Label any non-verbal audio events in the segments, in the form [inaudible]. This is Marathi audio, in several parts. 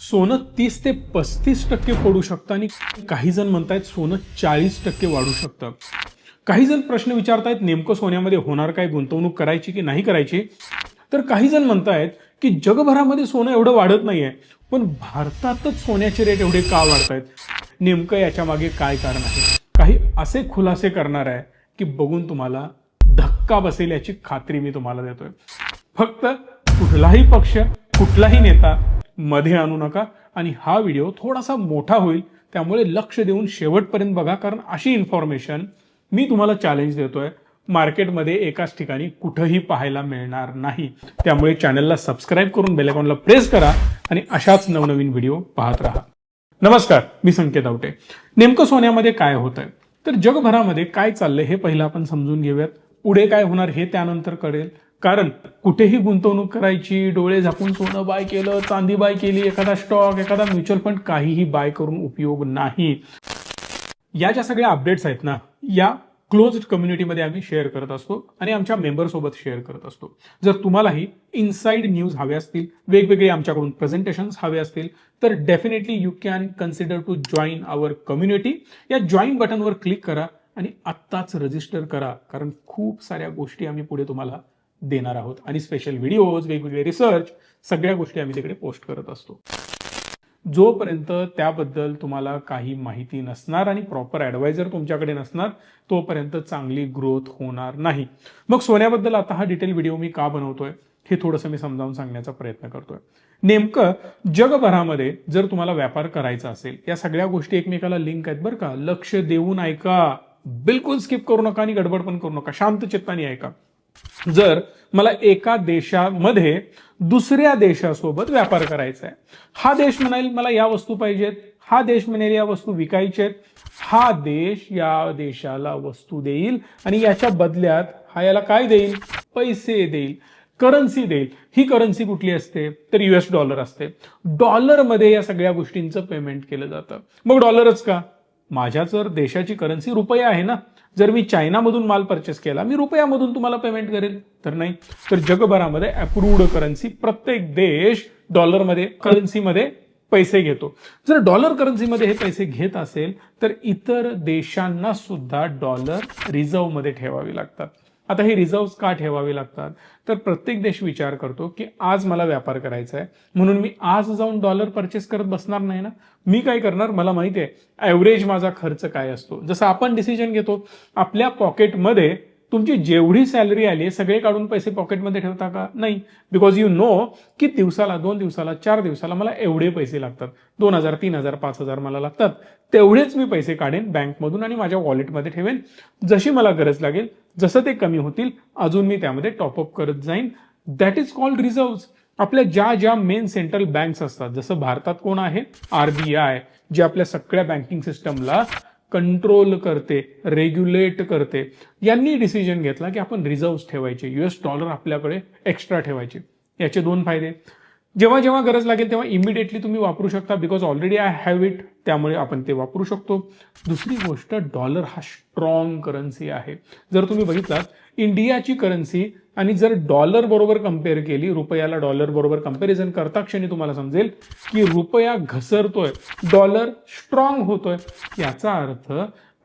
सोनं तीस ते पस्तीस टक्के पडू शकतं आणि काही जण म्हणतायत सोनं चाळीस टक्के वाढू शकतं. काही जण प्रश्न विचारतायत नेमकं सोन्यामध्ये होणार काय गुंतवणूक करायची की नाही करायची? तर काही जण म्हणतायत की जगभरामध्ये सोनं एवढं वाढत नाहीये पण भारतातच सोन्याचे रेट एवढे का वाढतायत? नेमकं याच्या मागे काय कारण आहे? काही असे खुलासे करणार आहे की बघून तुम्हाला धक्का बसेल याची खात्री मी तुम्हाला देतोय. फक्त कुठलाही पक्ष कुठलाही नेता मध्ये आणू नका. आणि हा व्हिडिओ थोडासा मोठा होईल. त्यामुळे लक्ष देऊन शेवटपर्यंत बघा. कारण अशी इन्फॉर्मेशन मी तुम्हाला चॅलेंज देतोय. मार्केटमध्ये एकाच ठिकाणी कुठंही पाहायला मिळणार नाही. त्यामुळे चॅनलला सबस्क्राईब करून बेलायकॉनला प्रेस करा आणि अशाच नवनवीन व्हिडिओ पाहत राहा. नमस्कार मी संकेत आवटे. नेमकं सोन्यामध्ये काय होत आहे तर जगभरामध्ये काय चाललंय हे पहिलं आपण समजून घेऊयात. पुढे काय होणार हे त्यानंतर कळेल. कारण कुठेही गुंतवणूक करायची डोळे झाकून सोनं बाय केलं चांदी बाय केली एखादा स्टॉक एखादा म्युच्युअल फंड काहीही बाय करून उपयोग नाही. या ज्या सगळ्या अपडेट्स आहेत ना या क्लोज्ड कम्युनिटीमध्ये आम्ही शेअर करत असतो आणि आमच्या मेंबरसोबत शेअर करत असतो. जर तुम्हालाही इनसाइड न्यूज हवे असतील वेगवेगळे आमच्याकडून प्रेझेंटेशन्स हवे असतील तर definitely you can consider to join our community या जॉईन बटनवर क्लिक करा आणि आत्ताच रजिस्टर करा कारण खूप साऱ्या गोष्टी आम्ही पुढे तुम्हाला देणार आहोत. आणि स्पेशल व्हिडिओज वेगवेगळे रिसर्च सगळ्या गोष्टी आम्ही तिकडे पोस्ट करत असतो. जोपर्यंत त्याबद्दल तुम्हाला काही माहिती नसणार आणि प्रॉपर ॲडवायझर तुमच्याकडे नसणार तोपर्यंत चांगली ग्रोथ होणार नाही. मग सोन्याबद्दल आता हा डिटेल व्हिडिओ मी का बनवतोय हे थोडंसं मी समजावून सांगण्याचा प्रयत्न करतोय. नेमकं जगभरामध्ये जर तुम्हाला व्यापार करायचा असेल या सगळ्या गोष्टी एकमेकाला लिंक आहेत बरं का? लक्ष देऊन ऐका. बिलकुल स्किप करू नका आणि गडबड पण करू नका. शांत चित्ताने ऐका. जर मला एका देशामध्ये दुसऱ्या देशासोबत व्यापार करायचा आहे हा देश म्हणाल मला या वस्तू पाहिजेत हा देश म्हणेल या वस्तू विकायच्या आहेत हा देश या देशाला वस्तू देईल आणि याच्या बदल्यात हा याला काय देईल? पैसे देईल करन्सी देईल. ही करन्सी कुठली असते? तर युएस डॉलर असते. डॉलरमध्ये या सगळ्या गोष्टींचं पेमेंट केलं जातं. मग डॉलरच का? माझ्या जर देशाची करन्सी रुपया आहे ना जर मी चायनामधून माल परचेस केला मी रुपयामधून तुम्हाला पेमेंट करेल. तर नाही. तर जगभरामध्ये अप्रूव्ड करन्सी प्रत्येक देश डॉलरमध्ये करन्सीमध्ये पैसे घेतो. जर डॉलर करन्सीमध्ये हे पैसे घेत असेल तर इतर देशांना सुद्धा डॉलर रिझर्व्हमध्ये ठेवावे लागतात. आता हे रिझर्व्ह का ठेवावे लागतात? तर प्रत्येक देश विचार करतो की आज मला व्यापार करायचा आहे. म्हणून मी आज जाऊन डॉलर परचेस करत बसणार नाही ना? मी काय करणार? मला माहिती आहे ॲव्हरेज माझा खर्च काय असतो? जसं आपण डिसिजन घेतो आपल्या पॉकेटमध्ये तुमची जेवढी सॅलरी आली सगळे काढून पैसे पॉकेटमध्ये ठेवता का? नाही. बिकॉज यू नो की दिवसाला दोन दिवसाला चार दिवसाला मला एवढे पैसे लागतात. दोन हजार तीन हजार पाच हजार मला लागतात. तेवढेच मी पैसे काढेन बँकमधून आणि माझ्या वॉलेटमध्ये ठेवेन. जशी मला गरज लागेल जसं ते कमी होतील अजून मी त्यामध्ये टॉपअप करत जाईन. दॅट इज कॉल्ड रिझर्व्ह आपल्या ज्या ज्या मेन सेंट्रल बँक्स असतात जसं भारतात कोण आहे? आरबीआय जे आपल्या सगळ्या बँकिंग सिस्टमला कंट्रोल करते रेग्युलेट करते. यांनी डिसिजन घेतला की आपण रिझर्व्ह ठेवायचे. युएस डॉलर आपल्याकडे एक्स्ट्रा ठेवायचे. याचे दोन फायदे. जेव्हा जेव्हा गरज लागेल तेव्हा इमिडिएटली तुम्ही वापरू शकता because already I have it त्यामुळे आपण ते वापरू शकतो. दुसरी गोष्ट डॉलर हा स्ट्रॉंग करन्सी आहे. जर तुम्ही बघितलात इंडियाची करन्सी आणि जर डॉलर बरोबर कंपेअर केली रुपयाला डॉलर बरोबर कंपॅरिझन करता क्षणी तुम्हाला समजेल की रुपया घसरतोय डॉलर स्ट्रॉंग होतोय. याचा अर्थ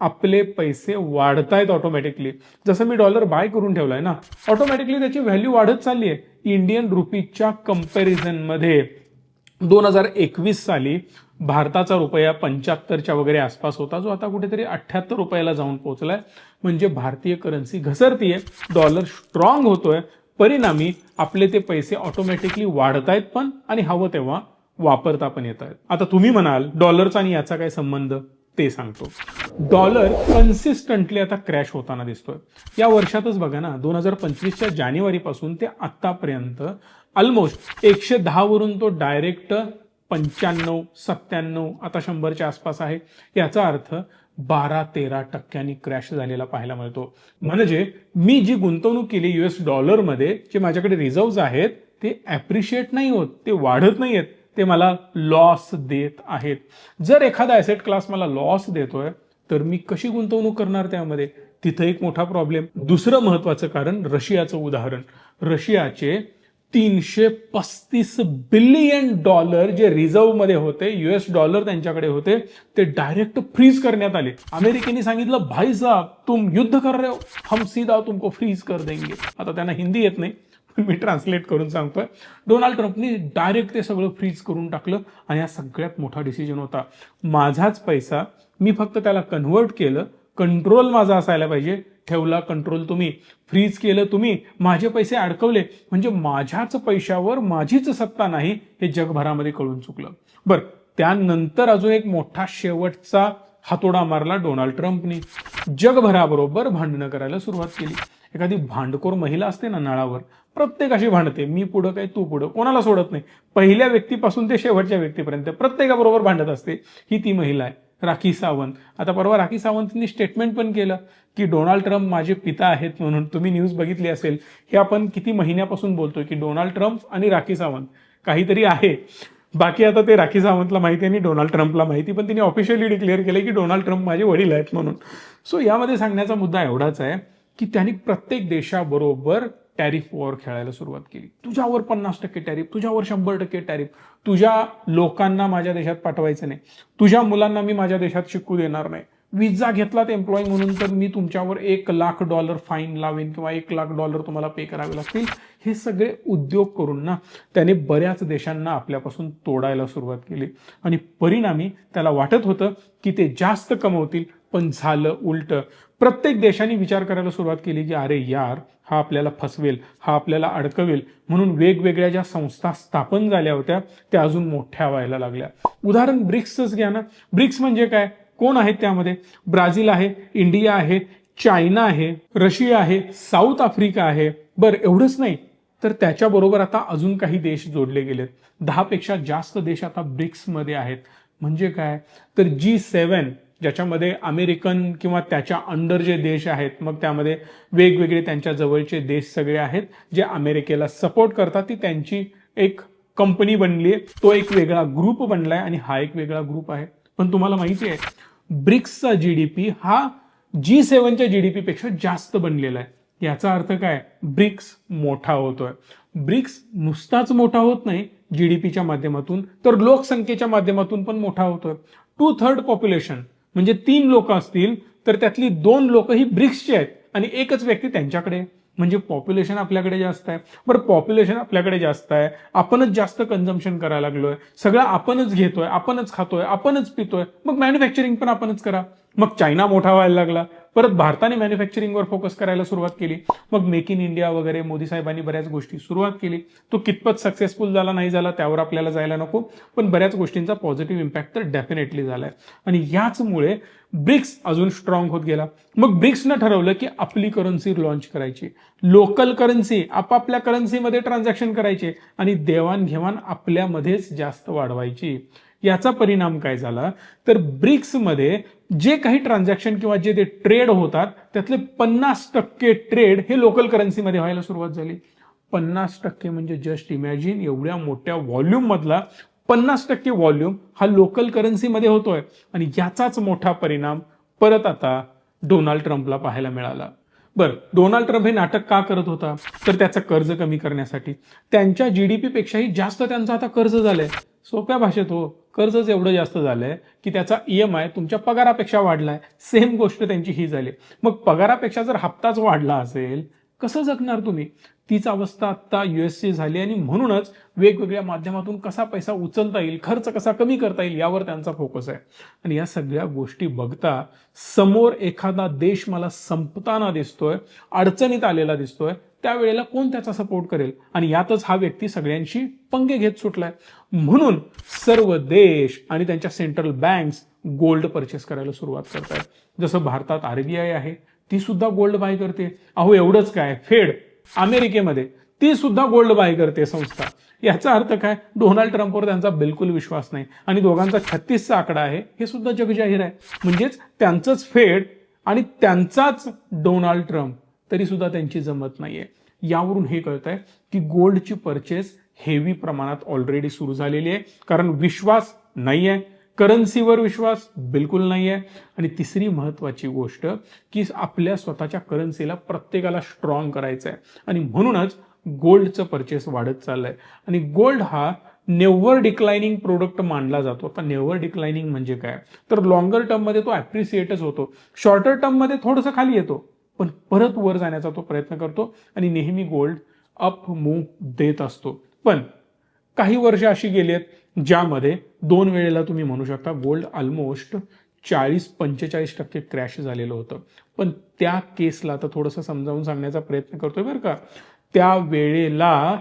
आपले पैसे वाढतायत ऑटोमॅटिकली जसं मी डॉलर बाय करून ठेवलाय ना ऑटोमॅटिकली त्याची व्हॅल्यू वाढत चालली आहे. इंडियन रुपीजच्या कम्पॅरिझनमध्ये दोन हजार एकवीस साली भारताचा रुपया पंच्याहत्तरच्या वगैरे आसपास होता जो आता कुठेतरी अठ्ठ्याहत्तर रुपयाला जाऊन पोहोचलाय. म्हणजे भारतीय करन्सी घसरतीये डॉलर स्ट्रॉंग होतोय. परिणामी आपले ते पैसे ऑटोमॅटिकली वाढतायत पण आणि हवं तेव्हा वापरता पण येत आहेत आता तुम्ही म्हणाल डॉलरचा आणि याचा काय संबंध? ते सांगतो. डॉलर कन्सिस्टंटली आता क्रॅश होताना दिसतोय. या वर्षातच बघा ना दोन हजार पंचवीसच्या जानेवारीपासून ते आतापर्यंत ऑलमोस्ट एकशे दहावरून तो डायरेक्ट पंच्याण्णव सत्त्याण्णव आता शंभरच्या आसपास आहे. याचा अर्थ बारा तेरा टक्क्यांनी क्रॅश झालेला पाहायला मिळतो. म्हणजे मी जी गुंतवणूक केली युएस डॉलरमध्ये जे माझ्याकडे रिझर्व्ह आहेत ते ॲप्रिशिएट नाही होत ते वाढत नाही आहेत. ते मला लॉस देत आहेत. जर एखादा ॲसेट क्लास मला लॉस देतोय तर मी कशी गुंतवणूक करणार त्यामध्ये? तिथं एक मोठा प्रॉब्लेम दुसरं महत्वाचं कारण रशियाचं उदाहरण. रशियाचे तीनशे पस्तीस बिलियन डॉलर जे रिझर्व्हमध्ये होते युएस डॉलर त्यांच्याकडे होते ते डायरेक्ट फ्रीज करण्यात आले. अमेरिकेने सांगितलं भाई साहब तुम युद्ध कर रहे हो. हम सीधा तुमको फ्रीज कर देंगे. आता त्यांना हिंदी येत नाही. [laughs] मी ट्रान्सलेट करून सांगतोय. डोनाल्ड ट्रम्पनी डायरेक्ट ते सगळं फ्रीज करून टाकलं आणि हा सगळ्यात मोठा डिसिजन होता. माझाच पैसा मी फक्त त्याला कन्व्हर्ट केलं कंट्रोल माझा असायला पाहिजे. ठेवला कंट्रोल तुम्ही फ्रीज केलं तुम्ही माझे पैसे अडकवले. म्हणजे माझ्याच पैशावर माझीच सत्ता नाही हे जगभरामध्ये कळून चुकलं. बरं त्यानंतर अजून एक मोठा शेवटचा हातोडा मारला डोनाल्ड ट्रम्पनी जगभराबरोबर भांडणं करायला सुरुवात केली. एखादी भांडखोर महिला असते ना नळावर प्रत्येकाशी भांडते मी पुढं काय तू पुढं कोणाला सोडत नाही. पहिल्या व्यक्तीपासून ते शेवटच्या व्यक्तीपर्यंत प्रत्येकाबरोबर भांडत असते ही ती महिला आहे राखी सावंत. आता परवा राखी सावंतनी स्टेटमेंट पण केलं की डोनाल्ड ट्रम्प माझे पिता आहेत म्हणून तुम्ही न्यूज बघितली असेल हे आपण किती महिन्यापासून बोलतोय की डोनाल्ड ट्रम्प आणि राखी सावंत. काहीतरी आहे. बाकी आता ते राखी सावंतला माहिती आणि डोनाल्ड ट्रम्पला माहिती पण तिने ऑफिशियली डिक्लेअर केलं की डोनाल्ड ट्रम्प माझे वडील आहेत म्हणून. सो यामध्ये सांगण्याचा मुद्दा एवढाच आहे की त्यांनी प्रत्येक देशाबरोबर टॅरिफ वॉर खेळायला सुरुवात केली. तुझ्यावर पन्नास टक्के टॅरिफ तुझ्यावर शंभर टक्के टॅरिफ. तुझ्या लोकांना माझ्या देशात पाठवायचं नाही. तुझ्या मुलांना मी माझ्या देशात शिकू देणार नाही. विजा घेतलात एम्प्लॉई म्हणून तर मी तुमच्यावर एक लाख डॉलर फाईन लावेन किंवा एक लाख डॉलर तुम्हाला पे करावे लागतील. हे सगळे उद्योग करून ना त्याने बऱ्याच देशांना आपल्यापासून तोडायला सुरुवात केली. आणि परिणामी त्याला वाटत होतं की ते जास्त कमवतील पण झालं उलट. प्रत्येक देशाने विचार करायला सुरुवात केली की अरे यार हा आपल्याला फसवेल हा आपल्याला अडकवेल. म्हणून वेगवेगळ्या ज्या संस्था स्थापन झाल्या होत्या त्या अजून मोठ्या व्हायला लागल्या. उदाहरण ब्रिक्सच घ्या ना. ब्रिक्स म्हणजे काय? कोण आहेत त्यामध्ये? ब्राझील आहे इंडिया आहे चायना आहे रशिया आहे साऊथ आफ्रिका आहे. बरं एवढंच नाही. तर त्याच्याबरोबर आता अजून काही देश जोडले गेलेत. दहापेक्षा जास्त देश आता ब्रिक्समध्ये आहेत. म्हणजे काय? तर जी सेवन ज्याच्यामध्ये अमेरिकन किंवा त्याच्या अंडर जे देश आहेत मग त्यामध्ये वेगवेगळे त्यांच्या जवळचे देश सगळे आहेत जे अमेरिकेला सपोर्ट करतात ती त्यांची एक कंपनी बनली आहे. तो एक वेगळा ग्रुप बनलाय आणि हा एक वेगळा ग्रुप आहे. पण तुम्हाला माहिती आहे ब्रिक्सचा जी डी पी हा जी सेवनच्या जी डी पीपेक्षा जास्त बनलेला आहे. याचा अर्थ काय? ब्रिक्स मोठा होतोय. ब्रिक्स नुसताच मोठा होत नाही जी डी पीच्या माध्यमातून तर लोकसंख्येच्या माध्यमातून पण मोठा होतोय. टू थर्ड पॉप्युलेशन म्हणजे तीन लोक असतील तर त्यातली दोन लोक ही ब्रिक्सची आहेत आणि एकच व्यक्ती त्यांच्याकडे म्हणजे पॉप्युलेशन आपल्याकडे जास्त आहे. बरं पॉप्युलेशन आपल्याकडे जास्त आहे. आपणच जास्त कन्झम्पशन करायला लागलोय. सगळं आपणच घेतोय आपणच खातोय आपणच पितोय. मग मॅन्युफॅक्चरिंग पण आपणच करा. मग चायना मोठा व्हायला लागला. परत भारताने मॅन्युफॅक्चरिंगवर फोकस करायला सुरुवात केली. मग मेक इन इंडिया वगैरे मोदी साहेबांनी बऱ्याच गोष्टी सुरुवात केली. तो कितपत सक्सेसफुल झाला नाही झाला त्यावर आपल्याला जायला नको. पण बऱ्याच गोष्टींचा पॉझिटिव्ह इम्पॅक्ट तर डेफिनेटली झालाय. आणि याचमुळे ब्रिक्स अजून स्ट्रॉंग होत गेला. मग ब्रिक्सनं ठरवलं की आपली करन्सी लॉन्च करायची. लोकल करन्सी आपापल्या करन्सीमध्ये ट्रान्झॅक्शन करायचे. आणि देवाणघेवाण आपल्यामध्येच जास्त वाढवायची. याचा परिणाम काय झाला? तर ब्रिक्समध्ये जे काही ट्रान्झॅक्शन किंवा जे ते ट्रेड होतात त्यातले पन्नास टक्के ट्रेड हे लोकल करन्सीमध्ये व्हायला सुरुवात झाली. पन्नास टक्के म्हणजे जस्ट इमॅजिन एवढ्या मोठ्या व्हॉल्यूम मधला पन्नास टक्के व्हॉल्यूम हा लोकल करन्सीमध्ये होतोय. आणि याचाच मोठा परिणाम परत आता डोनाल्ड ट्रम्पला पाहायला मिळाला. बरं डोनाल्ड ट्रम्प हे नाटक का करत होता? तर त्याचं कर्ज कमी करण्यासाठी. त्यांच्या जीडीपी पेक्षाही जास्त त्यांचं आता कर्ज झालंय. सोप्या भाषेत हो. कर्जच एवढं जास्त झालंय की त्याचा ईएमआय तुमच्या पगारापेक्षा वाढलाय. सेम गोष्ट त्यांची ही झाली. मग पगारापेक्षा जर हप्ताच वाढला असेल कसं जगणार तुम्ही? तीच अवस्था आता युएसची झाली आणि म्हणूनच वेगवेगळ्या माध्यमातून कसा पैसा उचलता येईल खर्च कसा कमी करता येईल यावर त्यांचा फोकस आहे. आणि या सगळ्या गोष्टी बघता समोर एखादा देश मला संपताना दिसतोय अडचणीत आलेला दिसतोय त्यावेळेला कोण त्याचा सपोर्ट करेल? आणि यातच हा व्यक्ती सगळ्यांशी पंगे घेत सुटलाय. म्हणून सर्व देश आणि त्यांच्या सेंट्रल बँक्स गोल्ड परचेस करायला सुरुवात करतात जसं भारतात आरबीआय आहे ती सुद्धा गोल्ड बाय करते. अहो एवढंच काय? फेड अमेरिकेमध्ये ती सुद्धा गोल्ड बाय करते संस्था. याचा अर्थ काय? डोनाल्ड ट्रम्पवर त्यांचा बिलकुल विश्वास नाही. आणि दोघांचा छत्तीसचा आकडा आहे हे सुद्धा जगजाहीर आहे. म्हणजेच त्यांचंच फेड आणि त्यांचाच डोनाल्ड ट्रम्प तरीसुद्धा त्यांची जमत नाहीये. यावरून हे कळत आहे की गोल्डची परचेस हेवी प्रमाणात ऑलरेडी सुरू झालेली आहे. कारण विश्वास नाही आहे करन्सीवर विश्वास बिलकुल नाही आहे आणि तिसरी महत्वाची गोष्ट की आपल्या स्वतःच्या करन्सीला प्रत्येकाला स्ट्रॉंग करायचं आहे आणि म्हणूनच गोल्डचं परचेस वाढत चाललंय. आणि गोल्ड हा नेव्हर डिक्लायनिंग प्रोडक्ट मानला जातो. आता नेव्हर डिक्लायनिंग म्हणजे काय? तर लॉंगर टर्ममध्ये तो ॲप्रिसिएटच होतो. शॉर्टर टर्ममध्ये थोडंसं खाली येतो. पण परत वर जाण्याचा तो प्रयत्न करतो आणि नेहमी गोल्ड अप मूव देत असतो. पण काही वर्ष अशी गेली आहेत ज्यामध्ये दोन वेळेला तुम्ही म्हणू शकता गोल्ड ऑलमोस्ट चाळीस पंचेचाळीस टक्के क्रॅश झालेलं होतं. पण त्या केसला आता थोडंसं समजावून सांगण्याचा प्रयत्न करतोय बरं का. त्या वेळेला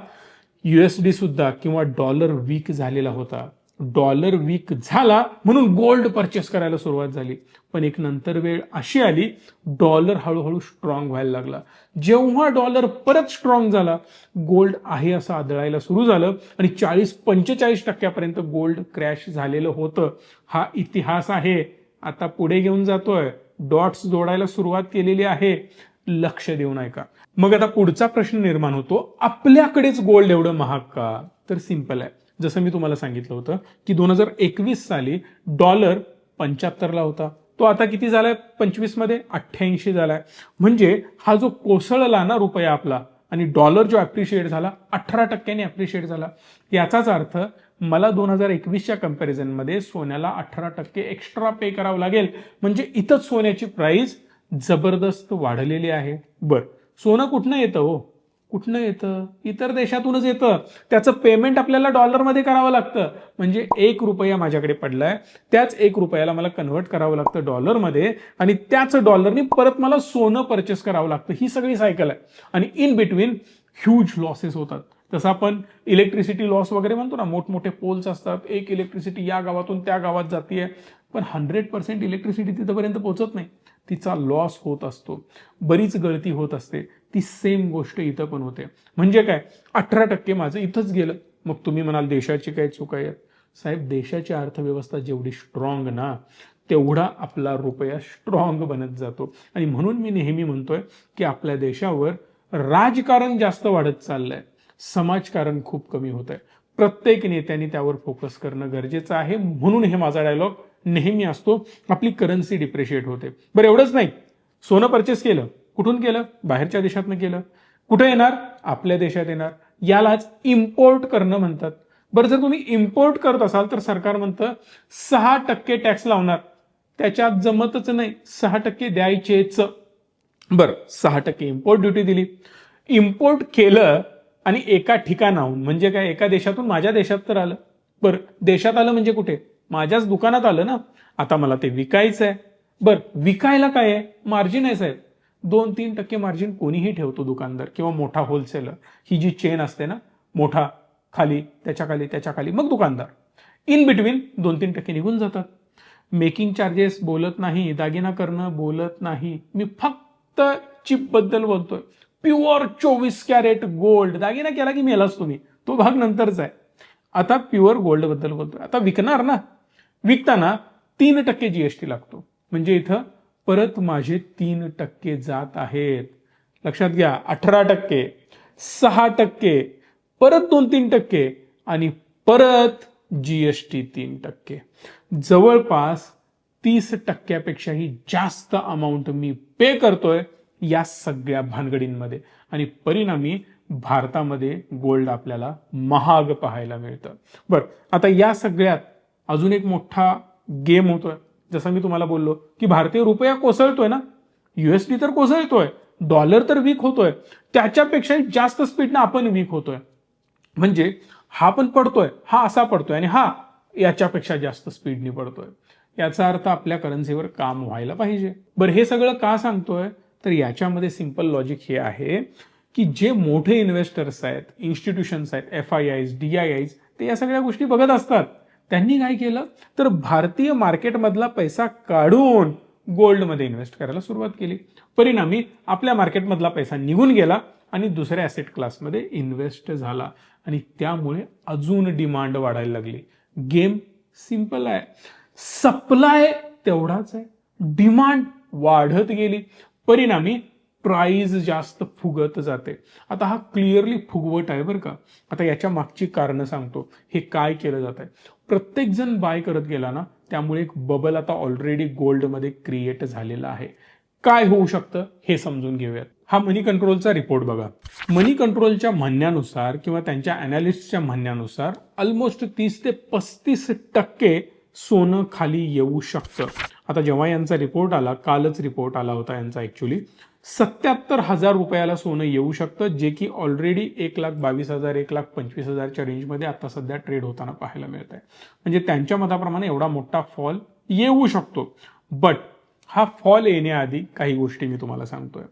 यू एस डी सुद्धा किंवा डॉलर वीक झालेला होता. डॉलर वीक झाला म्हणून गोल्ड परचेस करायला सुरुवात झाली. पण एक नंतर वेळ अशी आली डॉलर हळूहळू स्ट्रॉंग व्हायला लागला. जेव्हा डॉलर परत स्ट्रॉंग झाला गोल्ड आहे असं आदळायला सुरू झालं आणि चाळीस पंचेचाळीस टक्क्यापर्यंत गोल्ड क्रॅश झालेलं होतं. हा इतिहास आहे. आता पुढे घेऊन जातोय. डॉट्स जोडायला सुरुवात केलेली आहे. लक्ष देऊन ऐका मग आता पुढचा प्रश्न निर्माण होतो. आपल्याकडेच गोल्ड एवढं महाग का? तर सिंपल आहे. जसं मी तुम्हाला सांगितलं होतं की दोन हजार एकवीस साली डॉलर पंच्याहत्तरला होता. तो आता किती झालाय? पंचवीसमध्ये अठ्ठ्याऐंशी झालाय. म्हणजे हा जो कोसळला ना रुपया आपला आणि डॉलर जो ॲप्रिशिएट झाला अठरा टक्क्यांनी ॲप्रिशिएट झाला याचाच अर्थ मला दोन हजार एकवीसच्या कम्पॅरिझनमध्ये सोन्याला अठरा टक्के एक्स्ट्रा पे करावं लागेल. म्हणजे इथंच सोन्याची प्राइस जबरदस्त वाढलेली आहे. बरं सोनं कुठनं येतं हो? कुठनं येतं? इतर देशातूनच येतं. त्याचं पेमेंट आपल्याला डॉलरमध्ये करावं लागतं. म्हणजे एक रुपया माझ्याकडे पडलाय. त्याच एक रुपयाला मला कन्व्हर्ट करावं लागतं डॉलरमध्ये आणि त्याच डॉलरनी परत मला सोनं परचेस करावं लागतं. ही सगळी सायकल आहे. आणि इन बिटवीन ह्यूज लॉसेस होतात. तसं आपण इलेक्ट्रिसिटी लॉस वगैरे म्हणतो ना मोठमोठे पोल्स असतात. एक इलेक्ट्रिसिटी या गावातून त्या गावात जाते पण हंड्रेड पर्सेंट इलेक्ट्रिसिटी तिथंपर्यंत पोहोचत नाही. तिचा लॉस होत असतो. बरीच गळती होत असते. ती सेम गोष्ट इथं पण होते. म्हणजे काय? अठरा टक्के माझं इथंच गेलं. मग तुम्ही म्हणाल देशाची काय चूक आहे? साहेब देशाची अर्थव्यवस्था जेवढी स्ट्रॉंग ना तेवढा आपला रुपया स्ट्रॉंग बनत जातो. आणि म्हणून मी नेहमी म्हणतोय की आपल्या देशावर राजकारण जास्त वाढत चाललंय. समाजकारण खूप कमी होत आहे प्रत्येक नेत्यांनी त्यावर फोकस करणं गरजेचं आहे. म्हणून हे माझा डायलॉग नेहमी असतो. आपली करन्सी डिप्रिशिएट होते. बरं एवढंच नाही. सोनं परचेस केलं. कुठून केलं? बाहेरच्या देशातनं केलं. कुठं येणार? आपल्या देशात येणार. यालाच इम्पोर्ट करणं म्हणतात. बरं जर तुम्ही इम्पोर्ट करत असाल तर सरकार म्हणतं सहा टक्के टॅक्स लावणार. त्याच्यात जमतच नाही. सहा टक्के द्यायचेच. बरं सहा टक्के इम्पोर्ट ड्युटी दिली. इम्पोर्ट केलं आणि एका ठिकाणाहून म्हणजे काय? एका देशातून माझ्या देशात तर आलं. बरं देशात आलं म्हणजे कुठे? माझ्याच दुकानात आलं ना? आता मला ते विकायचं आहे बरं विकायला काय आहे? मार्जिन आहे साहेब. दोन तीन टक्के मार्जिन कोणीही ठेवतो दुकानदार किंवा मोठा होलसेलर ही जी चेन असते ना मोठा खाली त्याच्याखाली त्याच्याखाली मग दुकानदार. इन बिटवीन दोन तीन टक्के निघून जातात. मेकिंग चार्जेस बोलत नाही दागिना करणं बोलत नाही. मी फक्त चिपबद्दल बोलतोय. प्युअर चोवीस कॅरेट गोल्ड दागिना केला की मेलाच तुम्ही. तो भाग नंतरचा आहे. आता प्युअर गोल्डबद्दल बोलतोय. आता विकणार ना? विकताना तीन टक्के जीएसटी लागतो. म्हणजे इथं परत माझे तीन टक्के जात आहेत. लक्षात घ्या अठरा टक्के सहा टक्के परत दोन तीन टक्के आणि परत जीएसटी तीन टक्के. जवळपास तीस टक्क्यापेक्षाही जास्त अमाऊंट मी पे करतोय या सगळ्या भानगडींमध्ये. आणि परिणामी भारतामध्ये गोल्ड आपल्याला महाग पाहायला मिळतं. बरं आता या सगळ्यात अजून एक मोठा गेम होतोय. जसं मी तुम्हाला बोललो की भारतीय रुपया कोसळतोय ना? युएसडी तर कोसळतोय. डॉलर तर वीक होतोय. त्याच्यापेक्षाही जास्त स्पीडनं आपण वीक होतोय. म्हणजे हा पण पडतोय हा असा पडतोय आणि हा याच्यापेक्षा जास्त स्पीडनी पडतोय. याचा अर्थ आपल्या करन्सीवर काम व्हायला पाहिजे. बरं हे सगळं का सांगतोय? तर याच्यामध्ये सिंपल लॉजिक हे आहे की जे मोठे इन्व्हेस्टर्स आहेत इन्स्टिट्यूशन्स आहेत F I Is D I Is ते या सगळ्या गोष्टी बघत असतात. त्यांनी काय केलं? तर भारतीय मार्केटमधला पैसा काढून गोल्डमध्ये इन्व्हेस्ट करायला सुरुवात केली. परिणामी आपल्या मार्केटमधला पैसा निघून गेला आणि दुसऱ्या ॲसेट क्लासमध्ये इन्व्हेस्ट झाला. आणि त्यामुळे अजून डिमांड वाढायला लागली. गेम सिंपल आहे. सप्लाय तेवढाच आहे. डिमांड वाढत गेली. परिणामी प्राईज जास्त फुगत जाते. आता हा क्लिअरली फुगवट आहे बरं का. आता याच्या मागची कारणं सांगतो. हे काय केलं जात आहे प्रत्येक जण बाय करत गेला ना त्यामुळे एक बबल आता ऑलरेडी गोल्डमध्ये क्रिएट झालेला आहे. काय होऊ शकतं हे समजून घेऊयात. हा मनी कंट्रोलचा रिपोर्ट बघा. मनी कंट्रोलच्या म्हणण्यानुसार किंवा त्यांच्या अनालिस्टच्या म्हणण्यानुसार ऑलमोस्ट तीस ते पस्तीस टक्के सोनं खाली येऊ शकतं. आता जेव्हा यांचा रिपोर्ट आला कालच रिपोर्ट आला होता यांचा ॲक्च्युली सत्याहत्तर हजार रुपयाला सोनं येऊ शकतं जे की ऑलरेडी एक लाख बावीस हजार एक लाख पंचवीस हजारच्या रेंजमध्ये आता सध्या ट्रेड होताना पाहायला मिळत आहे म्हणजे त्यांच्या मताप्रमाणे एवढा मोठा फॉल येऊ शकतो. बट हा फॉल येण्याआधी काही गोष्टी मी तुम्हाला सांगतोय.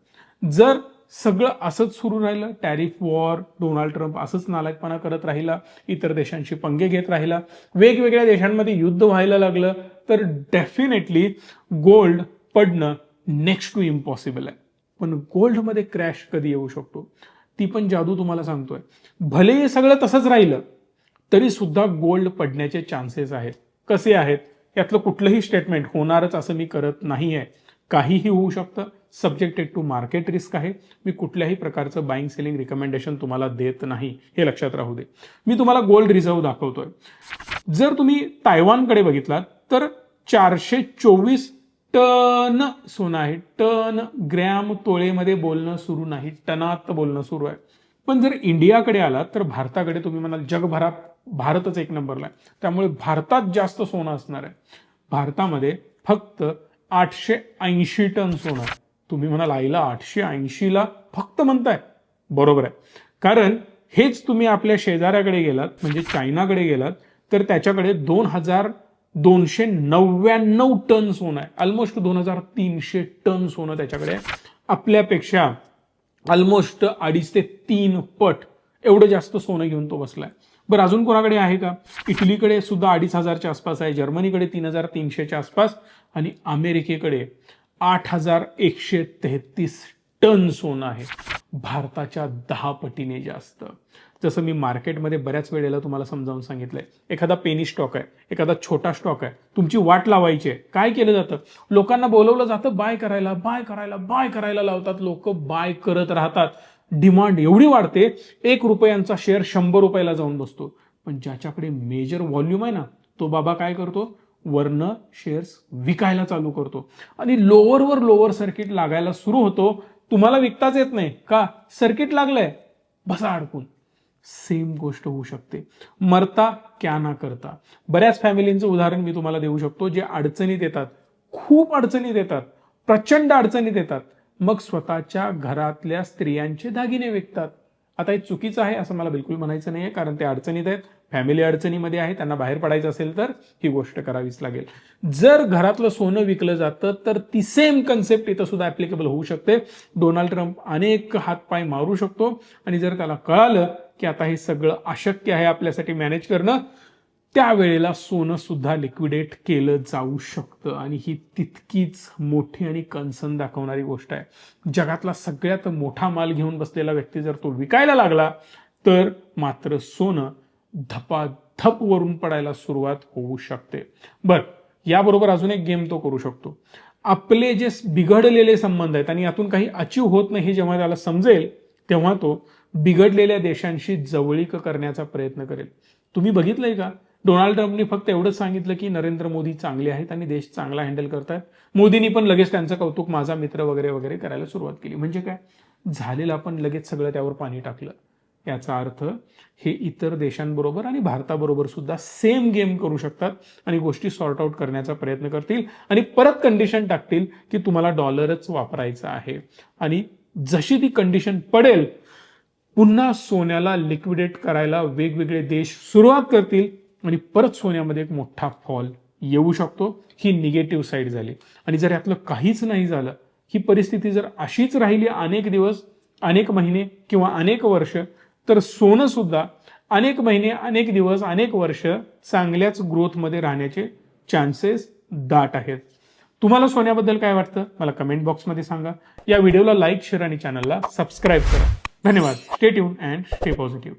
जर सगळं असंच सुरू राहिलं टॅरिफ वॉर डोनाल्ड ट्रम्प असंच नालायकपणा करत राहिला इतर देशांशी पंगे घेत राहिला वेगवेगळ्या देशांमध्ये युद्ध व्हायला लागलं तर डेफिनेटली गोल्ड पडणं नेक्स्ट टू इम्पॉसिबल आहे. पण गोल्डमध्ये क्रॅश कधी येऊ शकतो? ती पण जादू तुम्हाला सांगतोय. भले हे सगळं तसंच राहिलं तरी सुद्धा गोल्ड पडण्याचे चान्सेस आहेत. कसे आहेत? यातलं कुठलंही स्टेटमेंट होणारच असं मी करत नाही आहे काहीही होऊ शकतं. सब्जेक्टेड टू मार्केट रिस्क आहे. मी कुठल्याही प्रकारचं बाईंग सेलिंग रिकमेंडेशन तुम्हाला देत नाही. हे लक्षात राहू दे. मी तुम्हाला गोल्ड रिझर्व्ह दाखवतोय. जर तुम्ही तायवानकडे बघितलात तर चारशे चोवीस टन सोनं आहे टन. ग्रॅम तोळेमध्ये बोलणं सुरू नाही टनात बोलणं सुरू आहे. पण जर इंडियाकडे आलात तर भारताकडे तुम्ही म्हणाल जगभरात भारतच एक नंबरला आहे. त्यामुळे भारतात जास्त सोनं असणार आहे. भारतामध्ये फक्त आठशे ऐंशी टन सोनं आहे. तुम्ही म्हणाल आईला आठशे ऐंशीला फक्त म्हणताय. बरोबर आहे. कारण हेच तुम्ही आपल्या शेजाऱ्याकडे गेलात म्हणजे चायनाकडे गेलात तर त्याच्याकडे दोन हजार दोनशे नव्याण्णव टन सोनं आहे. ऑलमोस्ट दोन हजार तीनशे टन सोनं त्याच्याकडे आपल्यापेक्षा ऑलमोस्ट अडीच ते तीन पट एवढं जास्त सोनं घेऊन तो बसलाय. बरं अजून कोणाकडे आहे का? इटलीकडे सुद्धा अडीच हजारच्या आसपास आहे. जर्मनीकडे तीन हजार तीनशेच्या आसपास आणि अमेरिकेकडे आठ हजार एकशे तेहतीस टन सोनं आहे. भारताच्या दहा पटीने जास्त. जसं मी मार्केटमध्ये बऱ्याच वेळेला तुम्हाला समजावून सांगितलंय. एखादा पेनी स्टॉक आहे एखादा छोटा स्टॉक आहे तुमची वाट लावायची आहे. काय केलं जातं? लोकांना बोलवलं जातं बाय करायला बाय करायला बाय करायला लावतात लोक बाय करत राहतात. डिमांड एवढी वाढते एक रुपयांचा शेअर शंभर रुपयाला जाऊन बसतो. पण ज्याच्याकडे मेजर व्हॉल्यूम आहे ना तो बाबा काय करतो? वरनं शेअर्स विकायला चालू करतो. आणि लोअरवर लोअर सर्किट लागायला सुरू होतो. तुम्हाला विकताच येत नाही. का? सर्किट लागलंय. बसा अडकून. सेम गोष्ट होऊ शकते. मरता क्या ना करता. बऱ्याच फॅमिलींचं उदाहरण मी तुम्हाला देऊ शकतो जे अडचणीत येतात. खूप अडचणीत येतात. प्रचंड अडचणीत येतात. मग स्वतःच्या घरातल्या स्त्रियांचे दागिने विकतात. आता हे चुकीचं आहे असं मला बिलकुल म्हणायचं नाही आहे कारण ते अडचणीत आहेत. फॅमिली अडचणीमध्ये आहे त्यांना बाहेर पडायचं असेल तर ही गोष्ट करावीच लागेल. जर घरातलं सोनं विकलं जातं तर ती सेम कन्सेप्ट इथं सुद्धा ऍप्लिकेबल होऊ शकते. डोनाल्ड ट्रम्प अनेक हातपाय मारू शकतो. आणि जर त्याला कळालं की आता हे सगळं अशक्य आहे आपल्यासाठी मॅनेज करणं त्यावेळेला सोनं सुद्धा लिक्विडेट केलं जाऊ शकतं. आणि ही तितकीच मोठी आणि कन्सर्न दाखवणारी गोष्ट आहे. जगातला सगळ्यात मोठा माल घेऊन बसलेला व्यक्ती जर तो विकायला लागला तर मात्र सोनं धपाधप वरून पडायला सुरुवात होऊ शकते. बर याबरोबर अजून एक गेम तो करू शकतो. आपले जे बिघडलेले संबंध आहेत आणि यातून काही अचीव होत नाही हे जेव्हा त्याला समजेल तेव्हा तो बिघडलेल्या देशांशी जवळीक करण्याचा प्रयत्न करेल. तुम्ही बघितलंय का? डोनाल्ड ट्रम्पनी फक्त एवढंच सांगितलं की नरेंद्र मोदी चांगले आहेत आणि देश चांगला हँडल करतायत. मोदींनी पण लगेच त्यांचं कौतुक माझा मित्र वगैरे वगैरे करायला सुरुवात केली. म्हणजे काय? झालेलं आपण लगेच सगळं त्यावर पाणी टाकलं. याचा अर्थ हे इतर देशांबरोबर आणि भारताबरोबर सुद्धा सेम गेम करू शकतात आणि गोष्टी सॉर्ट आउट करण्याचा प्रयत्न करतील आणि परत कंडिशन टाकतील की तुम्हाला डॉलरच वापरायचा आहे. आणि जशी ती कंडिशन पडेल पुन्हा सोन्याला लिक्विडेट करायला वेगवेगळे देश सुरुवात करतील आणि परत सोन्यामध्ये एक मोठा फॉल येऊ शकतो. ही निगेटिव्ह साईड झाली. आणि जर यातलं काहीच नाही झालं ही परिस्थिती जर अशीच राहिली अनेक दिवस अनेक महिने किंवा अनेक वर्ष तर सोनं सुद्धा अनेक महिने अनेक दिवस अनेक वर्ष चांगल्याच ग्रोथमध्ये राहण्याचे चान्सेस दाट आहेत. तुम्हाला सोन्याबद्दल काय वाटतं? मला कमेंट बॉक्समध्ये सांगा. या व्हिडिओला लाईक शेअर आणि चॅनलला सबस्क्राईब करा. धन्यवाद. Stay tuned and stay positive